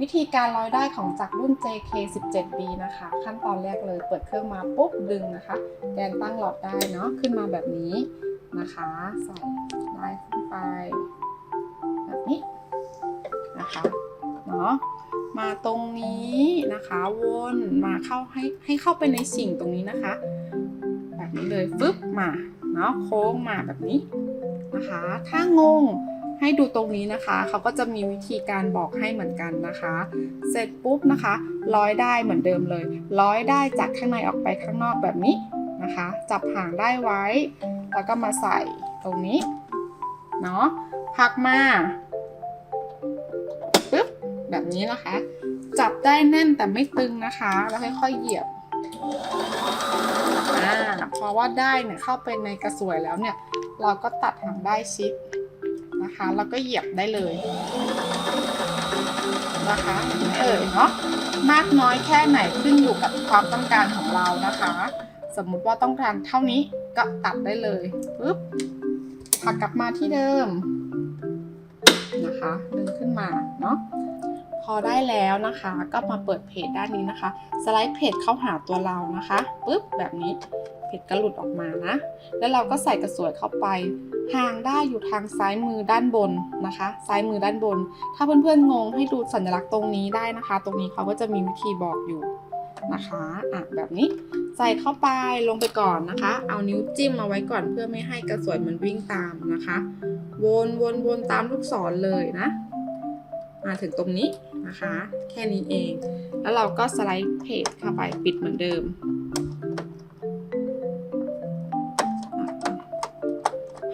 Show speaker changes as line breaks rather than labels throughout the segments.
วิธีการร้อยได้ของจักรรุ่น JK 17B นะคะ ขั้นตอนแรกเลยเปิดเครื่องมาปุ๊บดึงนะคะ แกนตั้งหลอดได้เนาะขึ้นมาแบบนี้นะคะใส่ได้ขึ้นไป แบบนี้นะคะเนาะมาตรงนี้นะคะวนมาเข้าให้ให้เข้าไปในสิ่งตรงนี้นะคะ แบบนี้เลยฟึบมาเนาะโค้งมาแบบนี้นะคะ ถ้างง ให้ดูตรงนี้นะคะเขาก็จะมีวิธีการบอกให้เหมือนกันนะคะ เสร็จปุ๊บนะคะ ร้อยได้เหมือนเดิมเลย ร้อยได้จากข้างในออกไปข้างนอกแบบนี้นะคะ จับหางได้ไว้ แล้วก็มาใส่ตรงนี้เนาะพักมาปึ๊บแบบนี้นะคะ จับได้แน่นแต่ไม่ตึงนะคะ แล้วค่อยๆเหยียบอ่าเพราะว่าได้เนี่ยเข้าไปในกระสวยแล้วเนี่ย เราก็ตัดหางได้ชิด นะคะ แล้วก็เหยียบได้เลยนะคะเอ่ยเนาะมากน้อยแค่ไหนขึ้นอยู่กับความต้องการของเรานะคะ สมมุติว่าต้องการเท่านี้ก็ตัดได้เลยปึ๊บผักกลับมาที่เดิมนะคะดึงขึ้นมาเนาะพอได้แล้วนะคะ ก็มาเปิดเพจด้านนี้นะคะ สไลด์เพจเข้าหาตัวเรานะคะปึ๊บแบบนี้ เพจก็หลุดออกมานะ แล้วเราก็ใส่กระสวยเข้าไปห่างได้อยู่ทางซ้ายมือด้านบนนะคะ ซ้ายมือด้านบน ถ้าเพื่อนๆงงให้ดูสัญลักษณ์ตรงนี้ได้นะคะ ตรงนี้เขาก็จะมีวิธีบอกอยู่นะคะอะแบบนี้ใส่เข้าไปลงไปก่อนนะคะ เอานิ้วจิ้มมาไว้ก่อนเพื่อไม่ให้กระสวยมันวิ่งตามนะคะ วนวนวนตามลูกศรเลยนะมาถึงตรงนี้นะคะ แค่นี้เอง แล้วเราก็สไลด์เพจเข้าไปปิดเหมือนเดิม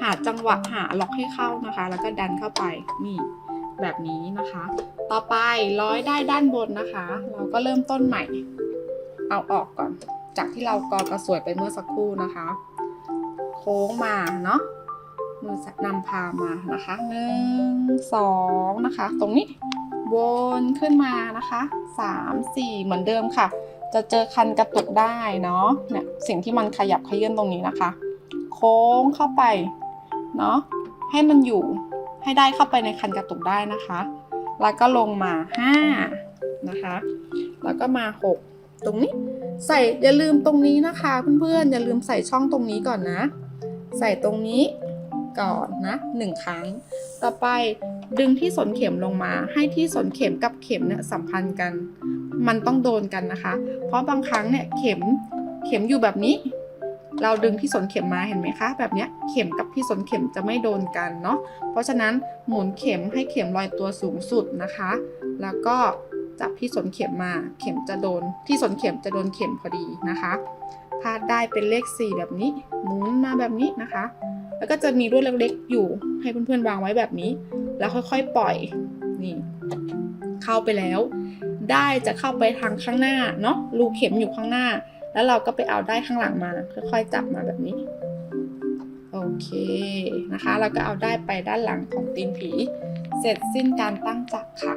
าจังหวะหาล็อกให้เข้านะคะ แล้วก็ดันเข้าไปนี่แบบนี้นะคะ ต่อไปร้อยได้ด้านบนนะคะ เราก็เริ่มต้นใหม่ เอาออกก่อน จากที่เรากอกระสวยไปเมื่อสักครู่นะคะ โค้งมาเนาะมือนำพามานะคะหนึ่งสองนะคะ ตรงนี้วนขึ้นมานะคะสามสี่เหมือนเดิมค่ะ จะเจอคันกระตุกได้เนาะเนี่ยสิ่งที่มันขยับขยื่นตรงนี้นะคะ โค้งเข้าไป เนาะให้มันอยู่ให้ได้เข้าไปในคันกระตุกได้นะคะ แล้วก็ลงมา 5 นะคะ แล้วก็มา 6 ตรงนี้ ใส่อย่าลืมตรงนี้นะคะเพื่อนๆอย่าลืมใส่ช่องตรงนี้ก่อนนะ ใส่ตรงนี้ก่อนนะหนึ่งครั้ง ต่อไปดึงที่สนเข็มลงมา ให้ที่สนเข็มกับเข็มเนี่ยสัมพันธ์กัน มันต้องโดนกันนะคะ เพราะบางครั้งเนี่ยเข็มเข็มอยู่แบบนี้ เราดึงที่สนเข็มมาเห็นไหมคะ แบบนี้เข็มกับที่สนเข็มจะไม่โดนกันเนาะเพราะฉะนั้นหมุนเข็มให้เข็มลอยตัวสูงสุดนะคะ แล้วก็จับที่สนเข็มมาเข็มจะโดน ที่สนเข็มจะโดนเข็มพอดีนะคะถ้าได้เป็นเลข 4 แบบนี้ หมุนมาแบบนี้นะคะ แล้วก็จะมีลวดเล็กๆอยู่ให้เพื่อนๆวางไว้แบบนี้ แล้วค่อยๆปล่อยนี่เข้าไปแล้ว ได้จะเข้าไปทางข้างหน้าเนาะรูเข็มอยู่ข้างหน้า แล้วเราก็ไปเอาได้ข้างหลังมา ค่อยๆจับมาแบบนี้ โอเคนะคะ เราก็เอาได้ไปด้านหลังของตีนผี เสร็จสิ้นการตั้งจักรค่ะ